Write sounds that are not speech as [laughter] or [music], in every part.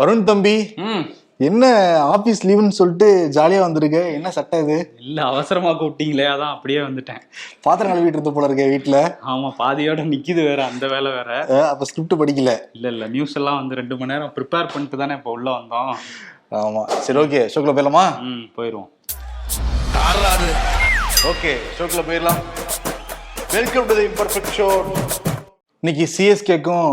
வருண் தம்பி ம். என்ன ஆபீஸ் லீவுன்னு சொல்லிட்டு ஜாலியா வந்திருக்க? என்ன சட்டம் இது? இல்ல அவசரமா கூப்பிட்டீங்களே அதான் அப்படியே வந்துட்டேன். பாத்திரம் கழுவிட்டு இருந்த போல இருக்க வீட்டுல ஆமா பாதியோட நிக்குது வேற அந்த வேலை வேற. அப்ப ஸ்கிரிப்ட் படிக்கல. இல்ல இல்ல நியூஸ் எல்லாம் வந்து ரெண்டு மணி நேரம் ப்ரிப்பேர் பண்ணிட்டு தானே இப்போ உள்ள வந்தோம். ஆமா. சரி ஓகே ஷோக்குள்ள போயிடலாமா? ம் போயிருவோம் ஓகே ஷோக்குள்ள போயிடலாம். Welcome to the imperfect show இன்னைக்கு சிஎஸ்கேக்கும்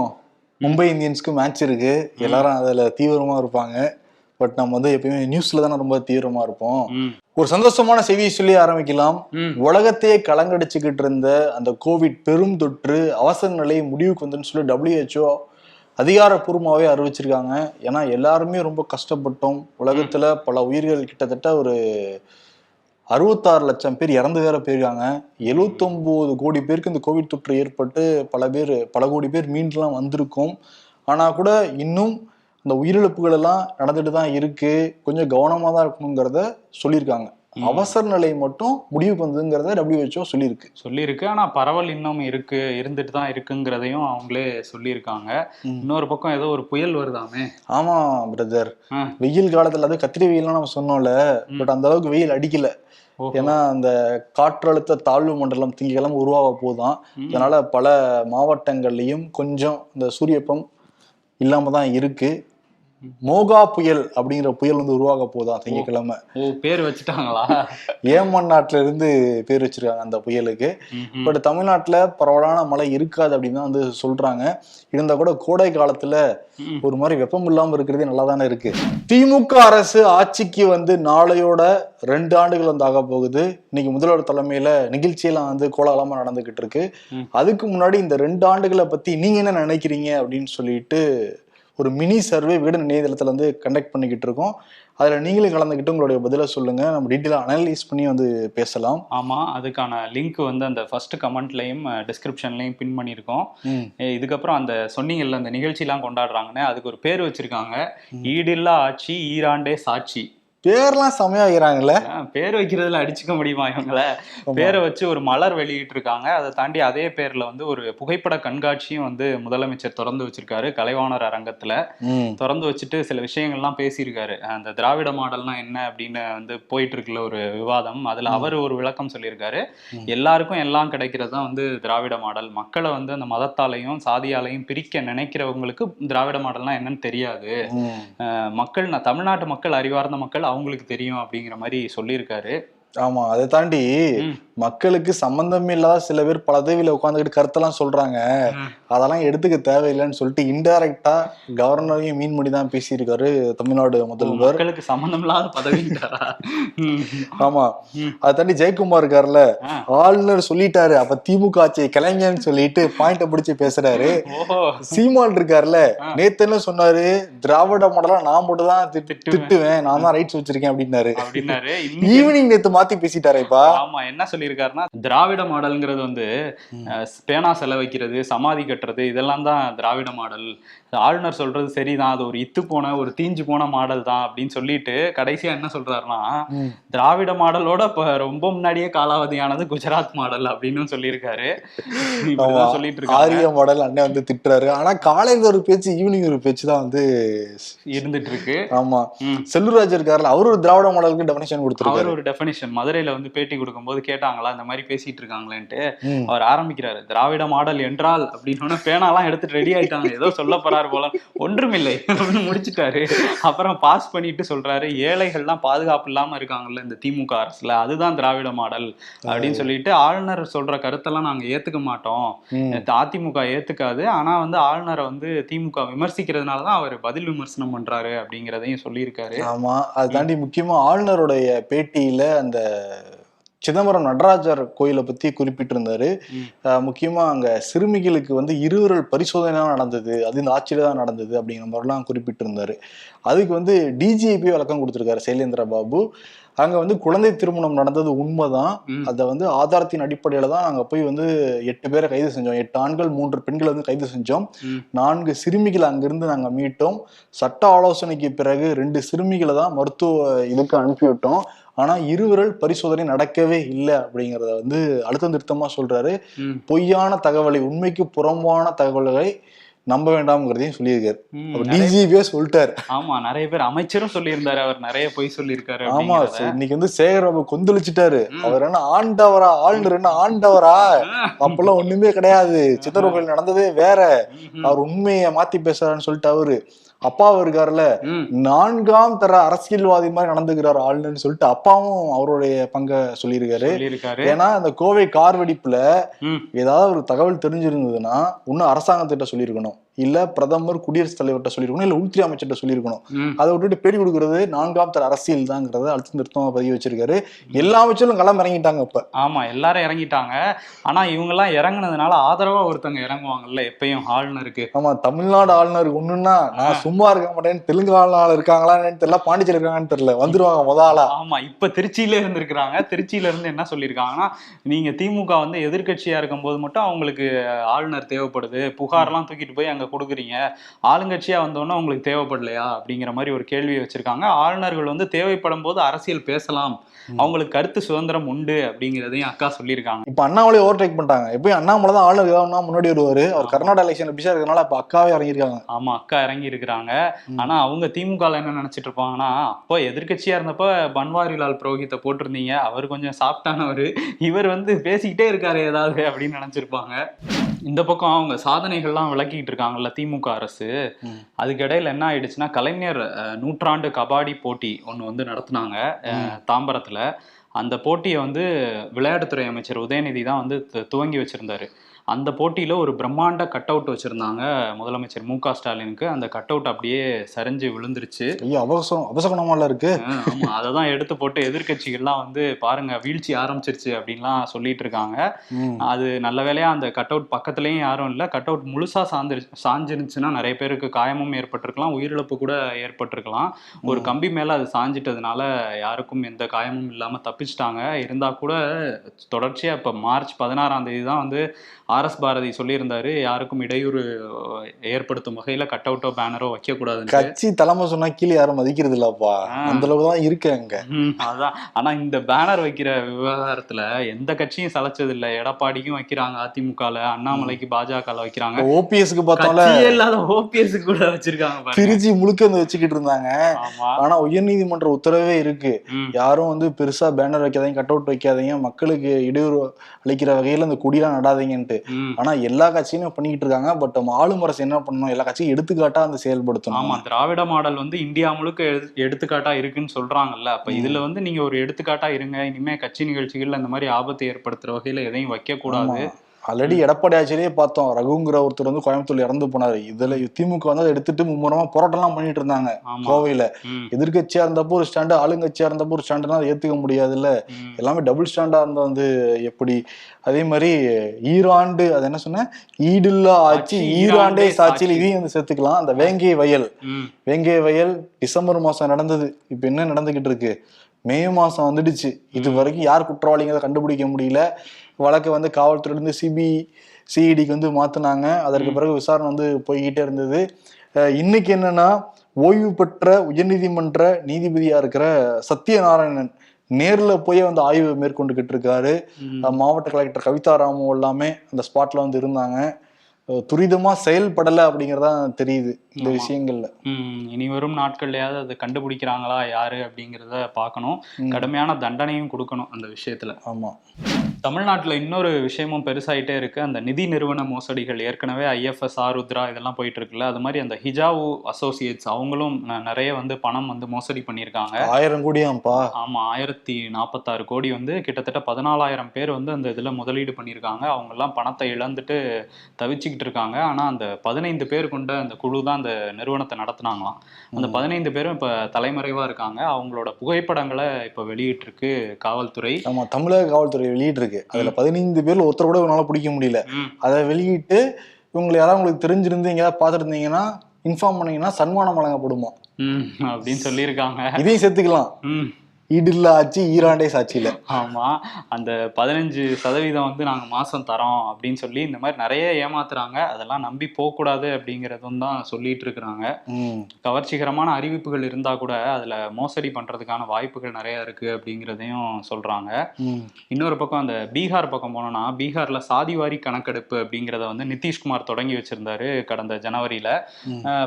மும்பை இந்தியன்ஸ்க்கும் மேட்ச் இருக்கு. எல்லாரும் அதுல தீவிரமா இருப்பாங்க. பட் நம்ம வந்து எப்பயுமே நியூஸ்ல தானே ரொம்ப தீவிரமா இருப்போம். ஒரு சந்தோஷமான செய்தியை சொல்லி ஆரம்பிக்கலாம். உலகத்தையே கலங்கடிச்சுக்கிட்டு இருந்த அந்த கோவிட் பெரும் தொற்று அவசர நிலை முடிவுக்கு வந்துன்னு சொல்லி WHO அதிகாரப்பூர்வமாகவே அறிவிச்சிருக்காங்க. ஏன்னா எல்லாருமே ரொம்ப கஷ்டப்பட்டோம். உலகத்துல பல உயிர்கள் கிட்டத்தட்ட ஒரு அறுபத்தாறு லட்சம் பேர் இறந்து வேற போயிருக்காங்க. எழுவத்தொம்போது கோடி பேருக்கு இந்த கோவிட் தொற்று ஏற்பட்டு பல பேர் பல கோடி பேர் மீண்டுலாம் வந்திருக்கோம். ஆனா கூட இன்னும் அந்த உயிரிழப்புகள் எல்லாம் நடந்துட்டு தான் இருக்கு. கொஞ்சம் கவனமா தான் இருக்கணுங்கிறத சொல்லியிருக்காங்க. அவசர நிலை மட்டும் முடிவுக்கு வந்ததுங்கிறத WHO சொல்லியிருக்கு. சொல்லியிருக்கு. ஆனா பரவல் இன்னும் இருக்கு இருந்துட்டு தான் இருக்குங்கிறதையும் அவங்களே சொல்லியிருக்காங்க. இன்னொரு பக்கம் ஏதோ ஒரு புயல் வருதாமே. ஆமா பிரதர். வெயில் காலத்துல அது கத்திரி வெயில்லாம் நம்ம சொன்னோம்ல. பட் அந்த அளவுக்கு வெயில் அடிக்கல. ஏன்னா அந்த காற்றழுத்த தாழ்வு மண்டலம் திங்கக்கிழமை உருவாக போதான் ம். அதனால பல மாவட்டங்கள்லயும் கொஞ்சம் இந்த சூரியப்பம் இல்லாம தான் இருக்கு. மோகா புயல் அப்படிங்கிற புயல் வந்து உருவாக போதான் திங்கக்கிழமை. ஓ பேர் வச்சுட்டாங்களா? ஏமன் நாட்டுல இருந்து பேர் வச்சிருக்காங்க அந்த புயலுக்கு. பட் தமிழ்நாட்டுல பரவலான மழை இருக்காது அப்படின்னு தான் வந்து சொல்றாங்க. இருந்தா கூட கோடை காலத்துல. ஒரு மாதிரி வெப்பம் இல்லாம இருக்கிறதே நல்லா தானே இருக்கு. திமுக அரசு ஆட்சிக்கு வந்து நாளையோட ரெண்டு ஆண்டுகள் வந்து ஆக போகுது. இன்னைக்கு முதல்வர் தலைமையில நிகழ்ச்சியெல்லாம் வந்து கோலாகலமா நடந்துகிட்டு இருக்கு. அதுக்கு முன்னாடி இந்த ரெண்டு ஆண்டுகளை பத்தி நீங்க என்ன நினைக்கிறீங்க அப்படின்னு சொல்லிட்டு ஒரு மினி சர்வே விகடன் இணையதளத்துல வந்து கண்டக்ட் பண்ணிக்கிட்டு இருக்கோம். அதுல நீங்களும் கலந்துக்கிட்டு உங்களுடைய பதிலை சொல்லுங்க. நம்ம டீட்டெயிலாக அனலைஸ் பண்ணி வந்து பேசலாம். ஆமா அதுக்கான லிங்க் வந்து அந்த ஃபர்ஸ்ட் கமெண்ட்லயும் டிஸ்கிரிப்ஷன்லயும் பின் பண்ணியிருக்கோம். இதுக்கப்புறம் அந்த சொன்னீங்கல்ல அந்த நிகழ்ச்சிலாம் கொண்டாடுறாங்கன்னு அதுக்கு ஒரு பேர் வச்சிருக்காங்க. ஈடில்லா ஆட்சி ஈராண்டே சாட்சி. பேர்லாம் செமையாகிறாங்கல்ல ஆ, பேர் வைக்கிறதுல அடிச்சுக்க முடியுமா இவங்கள? பேரை வச்சு ஒரு மலர் வெளியிட்டு இருக்காங்க அதை தாண்டி அதே பேர்ல வந்து ஒரு புகைப்பட கண்காட்சியும் வந்து முதலமைச்சர் திறந்து வச்சிருக்காரு கலைவாணர் அரங்கத்துல. திறந்து வச்சுட்டு சில விஷயங்கள்லாம் பேசியிருக்காரு. அந்த திராவிட மாடல்னா என்ன அப்படின்னு வந்து போயிட்டு இருக்குல்ல ஒரு விவாதம். அதுல அவர் ஒரு விளக்கம் சொல்லியிருக்காரு. எல்லாருக்கும் எல்லாம் கிடைக்கிறது தான் வந்து திராவிட மாடல். மக்களை வந்து அந்த மதத்தாலையும் சாதியாலையும் பிரிக்க நினைக்கிறவங்களுக்கு திராவிட மாடல்னா என்னன்னு தெரியாது. மக்கள் தமிழ்நாட்டு மக்கள் அறிவார்ந்த மக்கள் அவங்களுக்கு தெரியும் அப்படிங்கிற மாதிரி சொல்லியிருக்காரு. ஆமா அதை தாண்டி. மக்களுக்கு சம்பந்தம் இல்லாத சில பேர் பல தேவியில உட்காந்துக்கிட்டு கருத்தெல்லாம் சொல்றாங்க. அதெல்லாம் எடுத்துக்க தேவையில்லைன்னு சொல்லிட்டு இன்டைரக்டா கவர்னரையும் மீன் பண்ணி தான் பேசியிருக்காரு தமிழ்நாடு முதல்வர் மக்களுக்கு சம்பந்தம் இல்லாத ம். ஆமா. அதை தாண்டி ஜெயக்குமார் இருக்காருல்ல. ஆளுநர் சொல்லிட்டாரு அப்ப திமுக ஆட்சியை கிளைஞன்னு சொல்லிட்டு பாயிண்ட பிடிச்சு பேசுறாரு சீமான் இருக்காருல்ல. நேத்து என்ன சொன்னாரு திராவிட மாடலா நான் மட்டும் தான் திட்டு- திட்டுவேன். நான் தான் ரைட்ஸ் வச்சிருக்கேன் அப்படின்னாரு ஈவினிங் [laughs] நேத்து மாத்தி பேசிட்டாரேப்பா ஆமா என்ன சொல்லியிருக்காருன்னா திராவிட மாடல்ங்கிறது வந்து பேனா செலவைக்கிறது சமாதி கட்டுறது இதெல்லாம் தான் திராவிட மாடல். ஆளுநர் சொல்றது சரிதான் அது ஒரு இத்து போன ஒரு தீஞ்சு போன மாடல் தான் அப்படின்னு சொல்லிட்டு கடைசியா என்ன சொல்றாருன்னா. திராவிட மாடலோட இப்ப ரொம்ப முன்னாடியே காலாவதியானது குஜராத் மாடல் அப்படின்னு சொல்லியிருக்காரு. சொல்லிட்டு ஆரிய மாடல் அண்ணன் வந்து திட்டுறாரு. ஆனா காலையில ஒரு பேச்சு ஈவினிங் ஒரு பேச்சு தான் வந்து இருந்துட்டு இருக்கு. ஆமா. செல்லூராஜ் இருக்காருல்ல அவரு ஒரு திராவிட மாடலுக்கு டெபினேஷன் அவர் கொடுத்துருக்காரு ஒரு டெஃபினிஷன் மதுரையில வந்து பேட்டி கொடுக்கும்போது கேட்டாங்களா இந்த மாதிரி பேசிட்டு இருக்காங்களேன்ட்டு. அவர் ஆரம்பிக்கிறாரு திராவிட மாடல் என்றால் அப்படின்னு பேனாலாம் எடுத்துட்டு ரெடி ஆயிட்டாங்க. ஏதோ சொல்ல போறாரு போல. ஒன்றுமில்லை. முடிச்சிட்டாரு. அப்புறம் பாஸ் பண்ணிட்டு சொல்றாரு ஏழைகள்லாம் பாதுகாப்பு இல்லாம இருக்காங்கல்ல இந்த திமுக அரசுல அதுதான் திராவிட மாடல் அப்படின்னு சொல்லிட்டு ஆளுநர் சொல்ற கருத்தெல்லாம் நாங்க ஏத்துக்க மாட்டோம். அதிமுக ஏத்துக்காது. ஆனா வந்து ஆளுநரை வந்து திமுக விமர்சிக்கிறதுனாலதான் அவர் பதில் விமர்சனம் பண்றாரு அப்படிங்கிறதையும் சொல்லியிருக்காரு. ஆமா. அதை தாண்டி முக்கியமா ஆளுநருடைய பேட்டியில அந்த சிதம்பரம் நடராஜர் கோயிலை பத்தி குறிப்பிட்டிருந்தாரு. முக்கியமா அங்க சிறுமிகளுக்கு வந்து இருவிரல் பரிசோதனை நடந்தது. அது இந்த ஆட்சியில தான் நடந்தது அப்படிங்கிற மாதிரிலாம் குறிப்பிட்டிருந்தாரு. அதுக்கு வந்து டிஜிபி விளக்கம் கொடுத்திருக்காரு சைலேந்திர பாபு. அங்க வந்து குழந்தை திருமணம் நடந்தது உண்மைதான். அதை வந்து ஆதாரத்தின் அடிப்படையில தான் நாங்க போய் வந்து எட்டு பேரை கைது செஞ்சோம் எட்டு ஆண்கள் மூன்று பெண்களை வந்து கைது செஞ்சோம். நான்கு சிறுமிகளை அங்கிருந்து நாங்க மீட்டோம் சட்ட ஆலோசனைக்கு பிறகு ரெண்டு சிறுமிகளை தான் மருத்துவ இதுக்கு அனுப்பிவிட்டோம் ஆனா இருவிரல் பரிசோதனை நடக்கவே இல்லை அப்படிங்கறத வந்து அழுத்தம் திருத்தமா சொல்றாரு. பொய்யான தகவலை உண்மைக்கு புறம்பான தகவல்களை நம்ப வேண்டாம்ங்கிறதையும் சொல்லியிருக்காரு. டிஜிபியே சொல்லிட்டாரு. ஆமா நிறைய பேர் அமைச்சரும் சொல்லியிருந்தாரு. அவர் நிறைய பொய் சொல்லியிருக்காரு ஆமா. இன்னைக்கு வந்து சேகர் பாபு கொந்தளிச்சிட்டாரு அவர் என்ன ஆண்டவரா ஆளுநர் என்ன ஆண்டவரா? அப்பெல்லாம் ஒண்ணுமே கிடையாது. சித்தர் கோயில் நடந்ததே வேற. அவர் உண்மையை மாத்தி பேசுறாருன்னு சொல்லிட்டு அவரு. அப்பாவும் இருக்காருல்ல நான்காம் தர அரசியல்வாதி மாதிரி நடந்துக்கிறாரு ஆளுநர்னு சொல்லிட்டு அப்பாவும் அவருடைய பங்க சொல்லியிருக்காரு. ஏன்னா இந்த கோவை கார் வெடிப்புல ஏதாவது ஒரு தகவல் தெரிஞ்சிருந்ததுன்னா இன்னும் அரசாங்கத்திட்ட சொல்லியிருக்கணும். இல்ல பிரதமர் குடியரசுத் தலைவர்கிட்ட சொல்லியிருக்கணும் இல்ல உள்துறை அமைச்சர்கிட்ட சொல்லியிருக்கணும். அதை விட்டுட்டு பேடி கொடுக்கறது நான்காம் தர அரசியல் தாங்கிறத அழுத்தம் திருத்தமா பதிவு வச்சிருக்காரு. எல்லா அமைச்சரும் களம் இறங்கிட்டாங்க இப்ப. ஆமா எல்லாரும் இறங்கிட்டாங்க. ஆனா இவங்க எல்லாம் இறங்குனதுனால ஆதரவா ஒருத்தவங்க இறங்குவாங்கல்ல எப்பயும் ஆளுநருக்கு ஆமா தமிழ்நாடு ஆளுநர் ஒண்ணுன்னா நான் சும்மா இருக்க மாட்டேன் தெலுங்கு ஆளுநர் இருக்காங்களான்னு தெரியல பாண்டிச்சேரி இருக்காங்கன்னு தெரியல வந்துருவாங்க முத ஆளா. ஆமா இப்ப திருச்சியில இருந்திருக்கிறாங்க. திருச்சியில இருந்து என்ன சொல்லியிருக்காங்கன்னா நீங்க திமுக வந்து எதிர்க்கட்சியா இருக்கும்போது மட்டும் அவங்களுக்கு ஆளுநர் தேவைப்படுது புகார்லாம் தூக்கிட்டு போய் அங்க கொடுக்குறீங்க? ஆளுங்கட்சியா வந்தோன்னா உங்களுக்கு தேவைப்படலையா? அப்படிங்கிற மாதிரி ஒரு கேள்வியை வச்சிருக்காங்க. ஆளுநர்கள் வந்து தேவைப்படும் போது அரசியல் பேசலாம். அவங்களுக்கு கருத்து சுதந்திரம் உண்டு அப்படிங்கிறதையும் அக்கா சொல்லியிருக்காங்க. இப்ப அண்ணாமலை ஓவர்டேக் பண்ணிட்டாங்க. எப்பயும் அண்ணாமலை தான் ஆளுநர் ஏதாவது முன்னாடி வருவாரு. அவர் கர்நாடகா எலெக்ஷன் பிஸியா இருக்கிறதுனால இப்ப அக்காவே இறங்கியிருக்காங்க. ஆமா அக்கா இறங்கி இருக்கிறாங்க ஆனா அவங்க திமுக என்ன நினைச்சிட்டு இருப்பாங்கன்னா அப்போ எதிர்க்கட்சியா இருந்தப்ப பன்வாரிலால் புரோஹித்தை போட்டிருந்தீங்க. அவர் கொஞ்சம் சாப்பிட்டானவர் இவர் வந்து பேசிக்கிட்டே இருக்காரு ஏதாவது அப்படின்னு நினைச்சிருப்பாங்க. இந்த பக்கம் அவங்க சாதனைகள்லாம் விளக்கிட்டு இருக்காங்கல்ல திமுக அரசு. ம். அதுக்கு இடையில என்ன ஆயிடுச்சுன்னா கலைஞர் நூற்றாண்டு கபாடி போட்டி ஒன்று வந்து நடத்துனாங்க அஹ், தாம்பரத்துல. அந்த போட்டியை வந்து விளையாட்டுத்துறை அமைச்சர் உதயநிதி தான் வந்து துவங்கி வச்சிருந்தாரு. அந்த போட்டியில ஒரு பிரம்மாண்ட கட் அவுட் வச்சிருந்தாங்க முதலமைச்சர் மு க ஸ்டாலினுக்கு. அந்த கட் அவுட் அப்படியே சரிஞ்சு விழுந்துருச்சு. ஐயோ அபசம் அபசகுணமால இருக்கு. அஹ் ஆமா அதை தான் எடுத்து போட்டு எதிர்க்கட்சிகள்லாம் வந்து பாருங்க வீழ்ச்சி ஆரம்பிச்சிருச்சு அப்படின்லாம் சொல்லிட்டு இருக்காங்க. அது நல்ல வேளையா அந்த கட் அவுட் பக்கத்துலயும் யாரும் இல்லை. கட் அவுட் முழுசா சார்ந்து சாஞ்சிருந்துச்சுன்னா நிறைய பேருக்கு காயமும் ஏற்பட்டிருக்கலாம் உயிரிழப்பு கூட ஏற்பட்டிருக்கலாம். ஒரு கம்பி மேல அது சாஞ்சிட்டதுனால யாருக்கும் எந்த காயமும் இல்லாம தப்பிச்சிட்டாங்க. இருந்தா கூட தொடர்ச்சியா இப்ப மார்ச் பதினாறாம் தேதி தான் வந்து ஆர் எஸ் பாரதி சொல்லியிருந்தாரு யாருக்கும் இடையூறு ஏற்படுத்தும் வகையில கட் அவுட்டோ பேனரோ வைக்க கூடாதுன்னு கட்சி தலைமை சொன்னா கீழே யாரும் மதிக்கிறது இல்லப்பா. அந்த அளவுக்கு தான் இருக்கு அங்க. அதான். ஆனா இந்த பேனர் வைக்கிற விவகாரத்துல எந்த கட்சியும் சலைச்சது இல்ல எடப்பாடிக்கும் வைக்கிறாங்க அதிமுகல அண்ணாமலைக்கு பாஜகல வைக்கிறாங்க. ஓபிஎஸ்க்கு பார்த்தோம்ல கட்சியே இல்லாத ஓபிஎஸ் கூட வச்சிருக்காங்க திருச்சி முழுக்க வந்து வச்சுக்கிட்டு இருந்தாங்க. ஆனா உயர்நீதிமன்ற உத்தரவே இருக்கு. யாரும் வந்து பெருசா பேனர் வைக்காதீங்க கட் அவுட் வைக்காதீங்க மக்களுக்கு இடையூறு அளிக்கிற வகையில அந்த கொடியெல்லாம் நடாதீங்கன்ட்டு. ஆனா எல்லா கட்சியும் பண்ணிக்கிட்டு இருக்காங்க. பட் ஆளும் அரசு என்ன பண்ணணும்? எல்லா கட்சியும் எடுத்துக்காட்டா அந்த செயல்படுத்தணும். ஆமா திராவிட மாடல் வந்து இந்தியா முழுக்க எடு- எடுத்துக்காட்டா இருக்குன்னு சொல்றாங்கல்ல. அப்ப இதுல வந்து நீங்க ஒரு எடுத்துக்காட்டா இருங்க. இனிமே கட்சி நிகழ்ச்சிகள்ல இந்த மாதிரி ஆபத்தை ஏற்படுத்துற வகையில எதையும் வைக்க கூடாது ஆல்ரெடி எடப்பாடி ஆட்சியிலேயே பார்த்தோம். ரகுங்கிற ஒருத்தர் வந்து கோயம்புத்தூர்ல இறந்து போனாரு. இதுல திமுக வந்து அதை எடுத்துட்டு மும்முரமா போராட்டம்லாம் பண்ணிட்டு இருந்தாங்க கோவையில. ம், எதிர்க்கட்சியா இருந்தப்போ ஒரு ஸ்டாண்டு ஆளுங்கட்சியா இருந்தப்போ ஒரு ஸ்டாண்டுனா அதை ஏத்துக்க முடியாதுல்ல. ம். எல்லாமே டபுள் ஸ்டாண்டா இருந்தா வந்து எப்படி? அதே மாதிரி ஈராண்டு அது என்ன சொன்ன ஈடில்லா ஆட்சி ஈராண்டே சாட்சியில் சாட்சி. இதையும் வந்து சேர்த்துக்கலாம். அந்த வேங்கை வயல். வேங்கை வயல் டிசம்பர் மாசம் நடந்தது. இப்ப என்ன நடந்துகிட்டு இருக்கு? மே மாசம் வந்துடுச்சு. இது வரைக்கும் யார் குற்றவாளிங்கிறத கண்டுபிடிக்க முடியல. வழக்கை வந்து காவல்துறை இருந்து சிபி சிஇடிக்கு வந்து மாத்துனாங்க. அதற்கு பிறகு விசாரணை வந்து போய்கிட்டே இருந்தது. இன்னைக்கு என்னன்னா ஓய்வு பெற்ற உயர்நீதிமன்ற நீதிபதியா இருக்கிற சத்யநாராயணன் நேர்ல போய் வந்து ஆய்வு மேற்கொண்டுகிட்டு இருக்காரு. மாவட்ட கலெக்டர் கவிதா ராமு எல்லாமே அந்த ஸ்பாட்ல வந்து இருந்தாங்க. துரிதமா செயல்படல அப்படிங்கறதா தெரியுது இந்த. விஷயங்கள்ல. இனி வரும் நாட்கள்லயாவது அதை கண்டுபிடிக்கிறாங்களா யாரு அப்படிங்கிறத பார்க்கணும். கடுமையான தண்டனையும் கொடுக்கணும் அந்த விஷயத்துல. ஆமா. தமிழ்நாட்டுல இன்னொரு விஷயமும் பெருசாயிட்டே இருக்கு. அந்த நிதி நிறுவன மோசடிகள் ஏற்கனவே ஐஎஃப்எஸ் ஆருத்ரா இதெல்லாம் போயிட்டு இருக்குல்ல அது மாதிரி அந்த ஹிஜாவு அசோசியேட்ஸ் அவங்களும் நிறைய வந்து பணம் வந்து மோசடி பண்ணியிருக்காங்க. ஆயிரம் கோடியாம்ப்பா. ஆமா ஆயிரத்தி நாற்பத்தாறு கோடி வந்து கிட்டத்தட்ட பதினாலாயிரம் பேர் வந்து அந்த இதுல முதலீடு பண்ணியிருக்காங்க. அவங்க எல்லாம் பணத்தை இழந்துட்டு தவிச்சுக்கிட்டு இருக்காங்க ஆனா அந்த பதினைந்து பேர் கொண்ட அந்த குழு தான் அந்த நிறுவனத்தை நடத்துனாங்களாம். அந்த பதினைந்து பேரும் இப்ப தலைமறைவா இருக்காங்க. அவங்களோட புகைப்படங்களை இப்ப வெளியிட்டிருக்கு காவல்துறை. ஆமா தமிழக காவல்துறை வெளியிட்டு இருக்கு அதுல பதினைந்து பேர்ல ஒருத்தர் கூட உன்னால பிடிக்க முடியல. அதை வெளியிட்டு இவங்களை யாராவது உங்களுக்கு தெரிஞ்சிருந்து எங்கேயாவது பார்த்துருந்தீங்கன்னா இன்ஃபார்ம் பண்ணீங்கன்னா சன்மானம் வழங்கப்படுமா? ம், அப்படின்னு சொல்லியிருக்காங்க. இதையும் சேர்த்துக்கலாம். ம். ஈடில்லா ஆட்சி ஈராண்டே சாட்சியில. ஆமா. அந்த பதினஞ்சு சதவீதம் வந்து நாங்க மாசம் தரோம் அப்படின்னு சொல்லி இந்த மாதிரி நிறைய ஏமாத்துறாங்க. அதெல்லாம் நம்பி போக கூடாது அப்படிங்கறதும் தான் சொல்லிட்டு இருக்கிறாங்க. கவர்ச்சிகரமான அறிவிப்புகள் இருந்தா கூட அதுல மோசடி பண்றதுக்கான வாய்ப்புகள் நிறைய இருக்கு அப்படிங்கிறதையும் சொல்றாங்க. ம். இன்னொரு பக்கம் அந்த பீகார் பக்கம் போனோம்னா பீகார்ல சாதிவாரி கணக்கெடுப்பு அப்படிங்கிறத வந்து நிதிஷ்குமார் தொடங்கி வச்சிருந்தாரு கடந்த ஜனவரியில.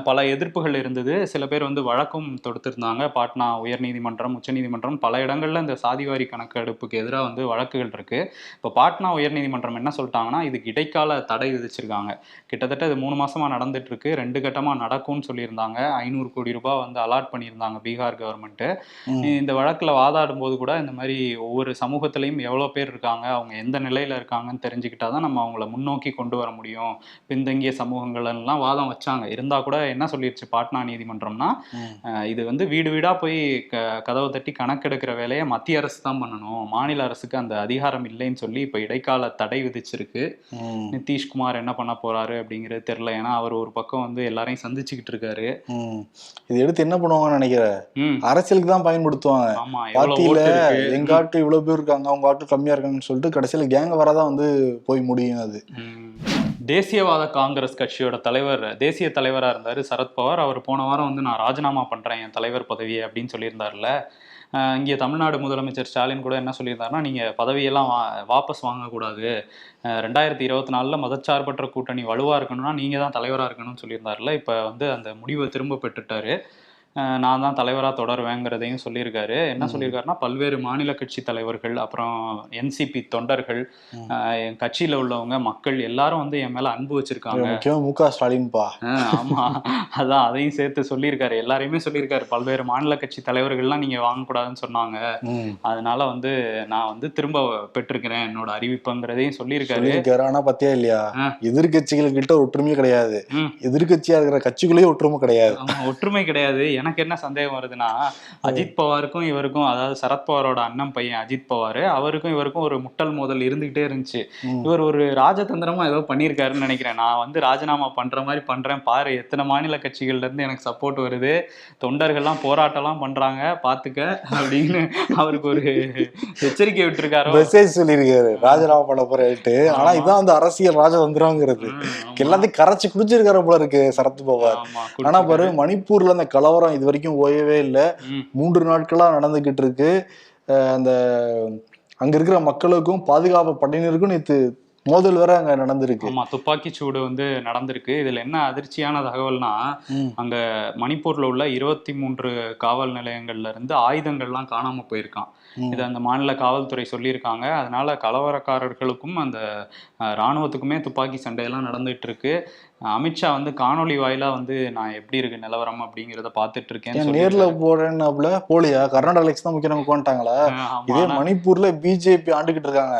பல எதிர்ப்புகள் இருந்தது. சில பேர் வந்து வழக்கும் தொடுத்திருந்தாங்க. பாட்னா உயர்நீதிமன்றம் உச்சநீதிமன்றம் பல இடங்கள்ல இந்த சாதிவாரி கணக்கெடுப்புக்கு எதிராக வந்து வழக்குகள் இருக்கு. இப்போ பாட்னா உயர்நீதிமன்றம் என்ன சொல்லிட்டாங்கன்னா இதுக்கு இடைக்கால தடை விதிச்சிருக்காங்க. கிட்டத்தட்ட இது மூணு மாசமா நடந்துட்டு இருக்கு. ரெண்டு கட்டமா நடக்கும்னு சொல்லியிருந்தாங்க. ஐநூறு கோடி ரூபாய் வந்து அலாட் பண்ணியிருந்தாங்க பீகார் கவர்மெண்ட் ம். இந்த வழக்குல வாதாடும் போது கூட இந்த மாதிரி ஒவ்வொரு சமூகத்திலையும் எவ்வளவு பேர் இருக்காங்க அவங்க எந்த நிலையில இருக்காங்கன்னு தெரிஞ்சுக்கிட்டாதான் நம்ம அவங்கள முன்னோக்கி கொண்டு வர முடியும். பின்தங்கிய சமூகங்கள் எல்லாம் வாதம் வச்சாங்க. இருந்தா கூட என்ன சொல்லிருச்சு பாட்னா நீதிமன்றம்னா இது வந்து வீடு வீடா போய் க கதவை தட்டி கணக்கெடுக்கிற வேலையை மத்திய அரசு தான் பண்ணணும். மாநில அரசுக்கு அந்த அதிகாரம் இல்லைன்னு சொல்லி இப்ப இடைக்கால தடை விதிச்சிருக்கு. நிதிஷ்குமார் என்ன பண்ண போறாரு அப்படிங்கிறது தெரியல. ஏன்னா அவர் ஒரு பக்கம் வந்து எல்லாரையும் சந்திச்சுக்கிட்டு இருக்காரு. இது எடுத்து என்ன பண்ணுவாங்கன்னு நினைக்கிறேன் அரசியலுக்கு தான் பயன்படுத்துவாங்க. இருக்கு? எங்க ஆட்டு இவ்வளவு பேர் இருக்காங்க அவங்க ஆட்டு கம்மியா இருக்காங்கன்னு சொல்லிட்டு கடைசியில கேங்க வரதான் வந்து போய் முடியும் அது. தேசியவாத காங்கிரஸ் கட்சியோட தலைவர் தேசிய தலைவரா இருந்தாரு சரத்பவார். அவர் போன வாரம் வந்து நான் ராஜினாமா பண்றேன் என் தலைவர் பதவியை அப்படின்னு சொல்லியிருந்தாருல்ல. அஹ் இங்கே தமிழ்நாடு முதலமைச்சர் ஸ்டாலின் கூட என்ன சொல்லியிருந்தாருன்னா நீங்கள் பதவியெல்லாம் வா வாபஸ் வாங்கக்கூடாது. ரெண்டாயிரத்தி இருபத்தி நாலில் மதச்சார்பற்ற கூட்டணி வலுவாக இருக்கணும்னா நீங்கள் தான் தலைவராக இருக்கணும்னு சொல்லியிருந்தாருல இப்போ வந்து அந்த முடிவை திரும்ப பெற்றுட்டாரு. நான் தான் தலைவராக தொடருவேங்கிறதையும் சொல்லியிருக்காரு. என்ன. சொல்லியிருக்காருன்னா பல்வேறு மாநில கட்சி தலைவர்கள் அப்புறம் என்சிபி தொண்டர்கள் என் கட்சியில உள்ளவங்க மக்கள் எல்லாரும் வந்து என் மேல அன்பு வச்சிருக்காங்க. மு க. ஸ்டாலின்பா? அஹ் ஆமா. அதான் அதையும் சேர்த்து சொல்லியிருக்காரு. எல்லாரையுமே சொல்லியிருக்காரு. பல்வேறு மாநில கட்சி தலைவர்கள்லாம் நீங்க வாங்கக்கூடாதுன்னு சொன்னாங்க. அதனால வந்து நான் வந்து திரும்ப பெற்றிருக்கிறேன் என்னோட அறிவிப்புங்கிறதையும் சொல்லியிருக்காரு. சொல்லியிருக்காரு. ஆனா பத்தியா இல்லையா. எதிர்கட்சிகள் கிட்ட ஒற்றுமையே கிடையாது. எதிர்கட்சியா இருக்கிற கட்சிக்குள்ளேயே ஒற்றுமை கிடையாது. ஒற்றுமை கிடையாது. எனக்கு என்ன சந்தேகம் வருதுன்னா அஜித் பவாருக்கும் இவருக்கும் அதாவது சரத்பவாரோட அண்ணன் பையன் அஜித் பவார் அவருக்கும் இவருக்கும் ஒரு முட்டல் மோதல் இருந்துகிட்டே இருந்துச்சு. இவர் ஒரு ராஜதந்திரமா ஏதோ பண்ணியிருக்காருன்னு நினைக்கிறேன். நான் வந்து ராஜினாமா பண்ற மாதிரி பண்றேன். பாரு எத்தனை மாநில கட்சிகள்ல இருந்து எனக்கு சப்போர்ட் வருது. தொண்டர்கள்லாம் போராட்டம்லாம் பண்றாங்க பாத்துக்க அப்படின்னு அவருக்கு ஒரு எச்சரிக்கை விட்டுருக்காரோ? மெசேஜ் சொல்லியிருக்காரு. ராஜினாமா பண்ண போறேன்ட்டு. ஆனா. இதான் வந்து அரசியல் ராஜதந்திரங்கிறது. எல்லாத்தையும் கரைச்சு குடிச்சிருக்காரு போல இருக்கு சரத் பவார். ஆமா, ஆனா பாரு. மணிப்பூர்ல அந்த கலவரம் இது வரைக்கும் ஓயவே இல்லை. மூன்று நாட்களா நடந்துகிட்டு இருக்கு. அந்த அங்க இருக்கிற மக்களுக்கும் பாதுகாப்பு படையினருக்கும் நேத்து மோதல் வேற அங்க நடந்திருக்கு. ஆமா துப்பாக்கி சூடு வந்து நடந்திருக்கு. இதுல என்ன அதிர்ச்சியான தகவல்னா. அங்க மணிப்பூர்ல உள்ள இருபத்தி மூன்று காவல் நிலையங்கள்ல இருந்து ஆயுதங்கள்லாம் காணாம போயிருக்கான். இது அந்த மாநில காவல்துறை சொல்லியிருக்காங்க. அதனால கலவரக்காரர்களுக்கும் அந்த அஹ், ராணுவத்துக்குமே துப்பாக்கி சண்டையெல்லாம் நடந்துட்டு இருக்கு. அமித்ஷா வந்து காணொளி வாயிலா வந்து நான் எப்படி இருக்கு நிலவரம் அப்படிங்கிறத பார்த்துட்டு இருக்கேன்னு ஏன் நேர்ல. போறேன்னாப்ல போலியா கர்நாடக எலெக்ஷன் தான் முக்கியம் நமக்கு இதே மணிப்பூர்ல பிஜேபி ஆண்டுகிட்டு இருக்காங்க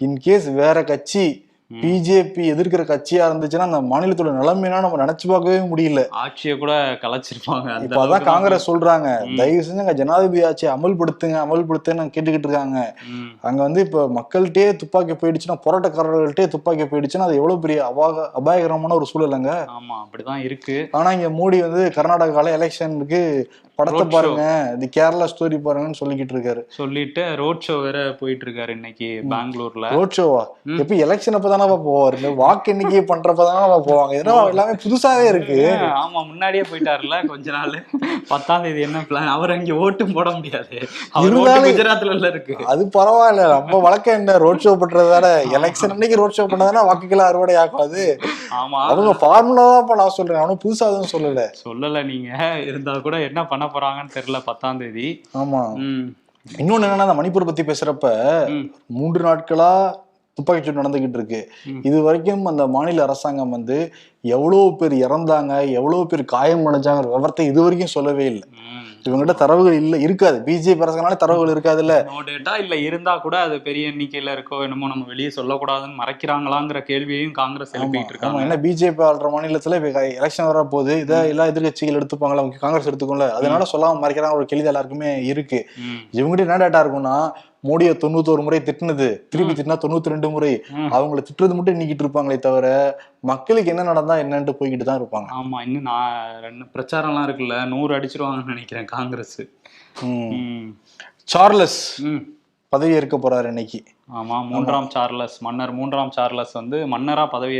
இன்கேஸ் வேற கட்சி. பிஜேபி எதிர்க்கிற கட்சியா இருந்துச்சுன்னா அந்த மாநிலத்தோட நிலைமைனா நம்ம நினைச்சு பார்க்கவே முடியல. ஆட்சியை கூட கலைச்சிருப்பாங்க. இப்ப அதான் காங்கிரஸ் சொல்றாங்க. தயவு செஞ்சு அங்க ஜனாதிபதி ஆட்சியை அமல்படுத்துங்க அமல்படுத்துன்னு கேட்டுக்கிட்டு இருக்காங்க. அங்க வந்து இப்ப மக்கள்கிட்டயே துப்பாக்கி போயிடுச்சுன்னா போராட்டக்காரர்கள்ட்டே துப்பாக்கி போயிடுச்சுன்னா அது எவ்வளவு பெரிய அபாக அபாயகரமான ஒரு சூழலுங்க ஆமா அப்படிதான் இருக்கு. ஆனா இங்க மோடி வந்து கர்நாடகால எலெக்ஷனுக்கு படத்தை. பாருங்க. இது கேரளா ஸ்டோரி பாருங்கன்னு சொல்லிக்கிட்டு இருக்காரு. சொல்லிட்டு ரோட் ஷோ வேற போயிட்டு இருக்காரு இன்னைக்கு பெங்களூர்ல. ரோட் ஷோவா. எப்ப எலெக்ஷன் அப்பதானே போவாரு? வாக்கு எண்ணிக்கை பண்றப்பதானே போவாங்க? ஏன்னா எல்லாமே புதுசாவே இருக்கு. ஆமா முன்னாடியே போயிட்டாருல கொஞ்ச நாள். பத்தாம் தேதி என்ன பிளான் அவர் அங்க ஓட்டும் போட முடியாது. இருந்தாலும் குஜராத்ல இருக்கு. அது பரவாயில்ல. நம்ம வழக்கம் என்ன? ரோட் ஷோ பண்றதால எலெக்ஷன் அன்னைக்கு ரோட் ஷோ பண்ணதானே வாக்குகளை அறுவடை ஆகாது. ஆமா. அவங்க ஃபார்முலா தான் நான் சொல்றேன். அவனும் புதுசா எதுவும் சொல்லல. சொல்லல நீங்க. இருந்தா கூட என்ன பண்ண போறாங்கன்னு தெரியல பத்தாம் தேதி. ஆமா. இன்னொன்னு என்னன்னா அந்த மணிப்பூர் பத்தி பேசுறப்ப மூன்று நாட்களா துப்பாக்கிச்சூடு நடந்துகிட்டு இருக்கு. இது வரைக்கும் அந்த மாநில அரசாங்கம் வந்து எவ்வளவு பேர் இறந்தாங்க எவ்வளவு பேர் காயம் அடைஞ்சாங்க விவரத்தை இது வரைக்கும் சொல்லவே இல்லை. இவங்ககிட்ட தரவுகள் இல்ல இருக்காது. பிஜேபி அரசாங்கனால தரவுகள் இருக்காதுல்ல. நோ டேட்டா இல்ல இருந்தா கூட அது பெரிய எண்ணிக்கையில இருக்கோ என்னமோ நம்ம வெளியே சொல்லக்கூடாதுன்னு மறைக்கிறாங்களாங்கிற கேள்வியையும் காங்கிரஸ் எழுப்பிட்டு இருக்காங்க. என்ன பிஜேபி ஆள்ற மாநிலத்துல இப்ப எலெக்ஷன் வர போகுது இதை எல்லா எதிர்கட்சிகள் எடுத்துப்பாங்களா காங்கிரஸ் எடுத்துக்கோங்கள அதனால சொல்லாம மறைக்கிறாங்க ஒரு கேள்வி எல்லாருக்குமே இருக்கு. இவங்ககிட்ட என்ன டேட்டா இருக்கும்னா மோடியை தொண்ணூத்தோரு முறை திட்டுனது. திருப்பி திட்டினா தொண்ணூத்தி ரெண்டு முறை. அவங்கள திட்டுறது மட்டும் நீக்கிட்டு இருப்பாங்களே தவிர மக்களுக்கு என்ன நடந்தா என்னன்ட்டு போய்கிட்டு தான் இருப்பாங்க. ஆமா இன்னும் நான் ரெண்டு பிரச்சாரம்லாம் இருக்குல்ல நூறு அடிச்சிருவாங்கன்னு நினைக்கிறேன் காங்கிரஸ். சார்லஸ் பதவி ஏற்க போறாரு இன்னைக்கு. ஆமா மூன்றாம் சார்லஸ். மன்னர் மூன்றாம் சார்லஸ் வந்து மன்னரா பதவி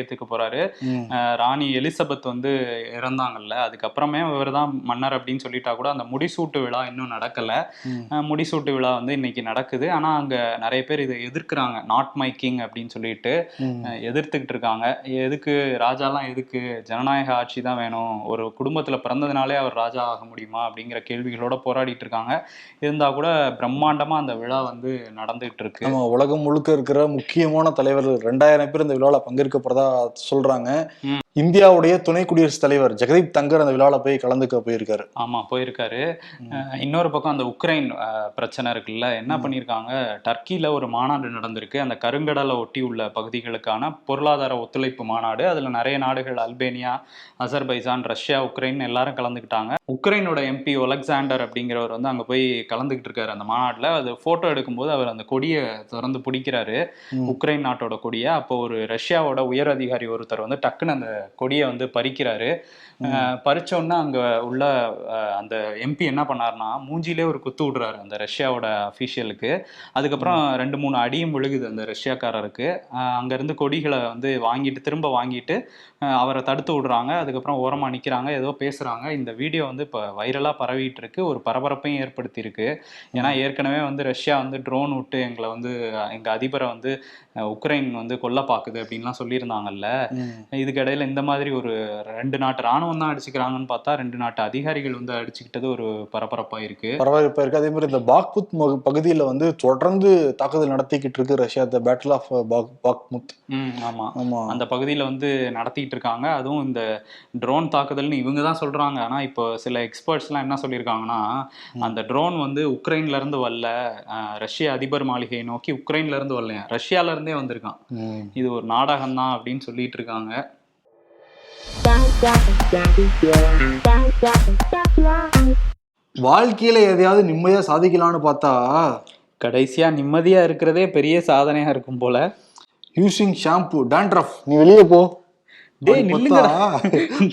ம். அஹ் ராணி எலிசபெத் வந்து இறந்தாங்கல்ல. அதுக்கப்புறமே இவர் தான் மன்னர் அப்படின்னு சொல்லிட்டா கூட அந்த முடிசூட்டு விழா இன்னும் நடக்கல. முடிசூட்டு விழா வந்து இன்னைக்கு நடக்குது. ஆனா அங்க நிறைய பேர் இதை எதிர்க்கிறாங்க. நாட் மை கிங் அப்படின்னு சொல்லிட்டு எதிர்த்துக்கிட்டு இருக்காங்க. எதுக்கு ராஜாலாம் எதுக்கு ஜனநாயக ஆட்சி தான் வேணும்? ஒரு குடும்பத்துல பிறந்ததுனாலே அவர் ராஜா ஆக முடியுமா? அப்படிங்கிற கேள்விகளோட போராடிட்டு இருக்காங்க. இருந்தா கூட பிரம்மாண்டமா அந்த விழா வந்து நடந்துகிட்டு இருக்கு. உலகம் முழுக்க இருக்கிற முக்கியமான தலைவர்கள் ரெண்டாயிரம் பேர் இந்த விழாவில் பங்கேற்க போறதா சொல்றாங்க இந்தியாவுடைய துணை குடியரசுத் தலைவர் ஜெகதீப் தங்கர் அந்த விழாவில் போய் கலந்துக்க போயிருக்காரு. ஆமா போயிருக்காரு. இன்னொரு பக்கம் அந்த உக்ரைன் பிரச்சனை இருக்குல்ல என்ன பண்ணியிருக்காங்க டர்க்கியில ஒரு மாநாடு நடந்திருக்கு. அந்த கருங்கடலை ஒட்டி உள்ள பகுதிகளுக்கான பொருளாதார ஒத்துழைப்பு மாநாடு. அதுல நிறைய நாடுகள் அல்பேனியா அசர்பைசான் ரஷ்யா உக்ரைன் எல்லாரும் கலந்துக்கிட்டாங்க. உக்ரைனோட எம்பி ஒலெக்சாண்டர் அப்படிங்கிறவர் வந்து அங்க போய் கலந்துக்கிட்டு இருக்காரு அந்த மாநாட்டுல. அது போட்டோ எடுக்கும்போது அவர் அந்த கொடியை திறந்து பிடிக்கிறாரு. உக்ரைன் நாட்டோட கொடியை. அப்போ ஒரு ரஷ்யாவோட உயர் அதிகாரி ஒருத்தர் வந்து டக்குன்னு அந்த கொடியை வந்து பறிக்கிறாரு. பறிச்சோன்னா அங்க உள்ள அந்த எம்பி என்ன பண்ணாருன்னா மூஞ்சிலே ஒரு குத்து விடுறாரு அந்த ரஷ்யாவோட அஃபீஷியலுக்கு அதுக்கப்புறம் ரெண்டு மூணு அடியும் விழுகுது அந்த ரஷ்யாக்காரருக்கு. அஹ், அங்க இருந்து கொடிகளை வந்து வாங்கிட்டு திரும்ப வாங்கிட்டு அவரை தடுத்து விடுறாங்க. அதுக்கப்புறம் ஓரமா நிக்கிறாங்க ஏதோ பேசுறாங்க. இந்த வீடியோ வந்து இப்போ வைரலா பரவிட்டு இருக்கு ஒரு பரபரப்பையும் ஏற்படுத்தி இருக்கு ஏன்னா ஏற்கனவே வந்து ரஷ்யா வந்து ட்ரோன் விட்டு எங்களை வந்து அஹ், எங்க அதிபரை வந்து உக்ரைன் வந்து கொல்ல பாக்குது அப்படின்லாம் சொல்லியிருந்தாங்கல்ல. ம். இந்த மாதிரி ஒரு ரெண்டு நாட்டு ராணுவம் தான் அடிச்சுக்கிறாங்கன்னு பார்த்தா ரெண்டு நாட்டு அதிகாரிகள் வந்து அடிச்சுக்கிட்டது ஒரு பரபரப்பா இருக்கு. பரவாயில்ல இருக்கு. அதே மாதிரி இந்த பாக்முத் ம- பகுதியில வந்து தொடர்ந்து தாக்குதல் நடத்திக்கிட்டு இருக்கு Russia the battle of Bakhmut ம் ஆமா. ஆமா. அந்த பகுதியில வந்து நடத்திட்டு இருக்காங்க. அதுவும் இந்த ட்ரோன் தாக்குதல்னு இவங்க தான் சொல்றாங்க. ஆனா இப்போ சில எக்ஸ்பர்ட்ஸ்லாம் என்ன சொல்லியிருக்காங்கன்னா அந்த ட்ரோன் வந்து உக்ரைன்ல இருந்து வரல. ரஷ்ய அதிபர் மாளிகையை நோக்கி உக்ரைன்ல இருந்து வரலையா ரஷ்யால இருந்தே வந்திருக்கான். இது ஒரு நாடகம் தான் அப்படின்னு சொல்லிட்டு இருக்காங்க. வாழ்க்கையில எதையாவது நிம்மதியா சாதிக்கலாம்னு பார்த்தா கடைசியா நிம்மதியா இருக்கிறதே பெரிய சாதனையா இருக்கும் போல. யூசிங் ஷாம்பு டேண்ட்ரஃப் நீ வெளியே போ. டேய், நில்லுங்கடா.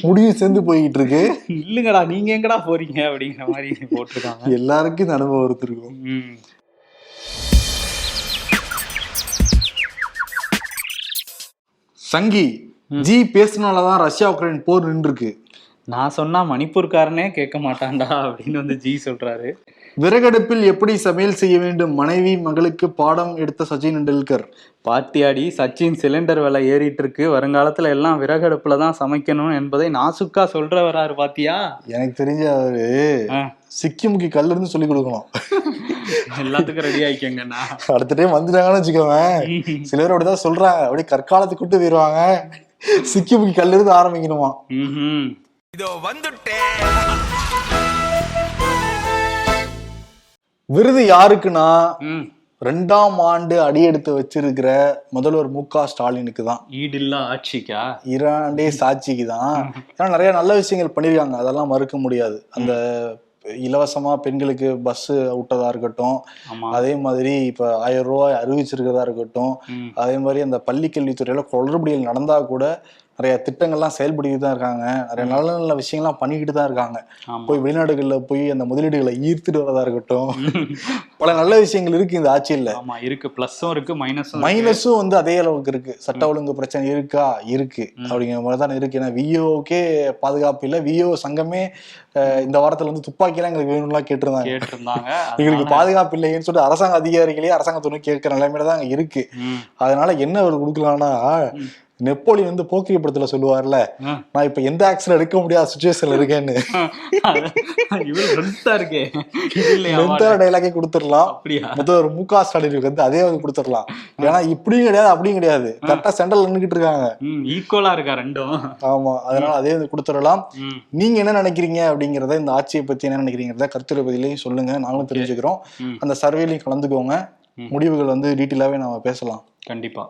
முடியும் சேர்ந்து போய்கிட்டு இருக்கு இல்லைங்கடா நீங்க எங்கடா போறீங்க அப்படிங்கிற மாதிரி போட்டிருக்காங்க. எல்லாருக்கும் இந்த அனுபவம் இருந்திருக்கும் ம். சங்கி. ஜி பேசுனாலதான் ரஷ்யா உக்ரைன் போர் நின்றுருக்கு. நான் சொன்னா மணிப்பூர்காரனே கேட்க மாட்டான்டா அப்படின்னு வந்து ஜி சொல்றாரு. விறகடுப்பில் எப்படி சமையல் செய்ய வேண்டும்? மனைவி மகளுக்கு பாடம் எடுத்த சச்சின் டெண்டுல்கர். பாத்தியாடி சச்சின் சிலிண்டர் விலை ஏறிட்டு இருக்கு வருங்காலத்துல எல்லாம் விறகடுப்புல தான் சமைக்கணும் என்பதை நாசுக்கா சொல்ற வராரு பாத்தியா? எனக்கு தெரிஞ்ச அவரு சிக்கிமுக்கி கல்ல இருந்து சொல்லி கொடுக்கணும். எல்லாத்துக்கும் ரெடி ஆயிக்கங்கண்ணா அடுத்த டைம் வந்துட்டாங்கன்னு வச்சுக்கோவேன். சில பேர் அப்படிதான் சொல்றாங்க. அப்படியே கற்காலத்துக்கு கூட்டு போயிருவாங்க. சிக்கிமுக்கி கல்ல இருந்து ஆரம்பிக்கணுமா? ம்ஹும். விருது யாருக்குன்னா. ரெண்டாம் ஆண்டு அடியெடுத்து வச்சிருக்கிற முதல்வர் மு க ஸ்டாலினுக்கு தான். ஈடில்லா ஆட்சிக்கா? இரண்டே சாட்சிக்கு தான். ஏன்னா நிறைய நல்ல விஷயங்கள் பண்ணியிருக்காங்க. அதெல்லாம் மறுக்க முடியாது. அந்த இலவசமா பெண்களுக்கு பஸ் விட்டதா இருக்கட்டும். அதே மாதிரி இப்ப ஆயிரம் ரூபாய் அறிவிச்சிருக்கிறதா இருக்கட்டும். அதே மாதிரி அந்த பள்ளி கல்வித்துறையில குளறுபடிகள் நடந்தா கூட நிறைய திட்டங்கள்லாம் செயல்படுத்திட்டு தான் இருக்காங்க. நிறைய நல்ல நல்ல விஷயங்கள்லாம் பண்ணிக்கிட்டு தான் இருக்காங்க. போய் வெளிநாடுகள்ல போய் அந்த முதலீடுகளை ஈர்த்துட்டு வரதா இருக்கட்டும். பல நல்ல விஷயங்கள் இருக்கு இந்த ஆட்சியில். ஆமா இருக்கு. பிளஸும் இருக்கு மைனஸும் மைனஸும் வந்து அதே அளவுக்கு இருக்கு. சட்ட ஒழுங்கு பிரச்சனை இருக்கா? இருக்கு. அப்படிங்கிற மாதிரி தான் இருக்கு. ஏன்னா விஓக்கே பாதுகாப்பு இல்லை. விஓ சங்கமே இந்த வாரத்துல வந்து துப்பாக்கிலாம் எங்களுக்கு வேணும்லாம் கேட்டிருந்தாங்க. கேட்டிருந்தாங்க. எங்களுக்கு பாதுகாப்பு இல்லைன்னு சொல்லிட்டு அரசாங்க அதிகாரிகளே அரசாங்கத்துறை கேட்கிற நிலைமையில தான் அங்க இருக்கு. அதனால என்ன அவர் கொடுக்கலாம்னா நெப்போலியன் வந்து போக்கிரி படத்துல சொல்லுவார்ல. நான் இப்ப எந்த ஆக்ஷன் எடுக்க முடியாத சுச்சுவேஷன்ல இருக்கேன்னு. டைலாக்கே கொடுத்துடலாம். அப்படியா? முதல்வர் மு க ஸ்டாலினுக்கு வந்து அதே வந்து கொடுத்துடலாம். ஏன்னா இப்படியும் கிடையாது அப்படியும் கிடையாது. கரெக்டா சென்ட்ரல் நின்றுகிட்டு இருக்காங்க. ஈக்குவலா இருக்கா ரெண்டும்? ஆமா அதனால அதே வந்து கொடுத்துடலாம். நீங்க என்ன நினைக்கிறீங்க அப்படிங்கறத இந்த ஆட்சியை பத்தி என்ன நினைக்கிறீங்கிறத கருத்துரை பதிலையும் சொல்லுங்க. நாங்களும் தெரிஞ்சுக்கிறோம். அந்த சர்வேலையும் கலந்துக்கோங்க. முடிவுகள் வந்து டீட்டெயிலாவே நாம பேசலாம். கண்டிப்பா.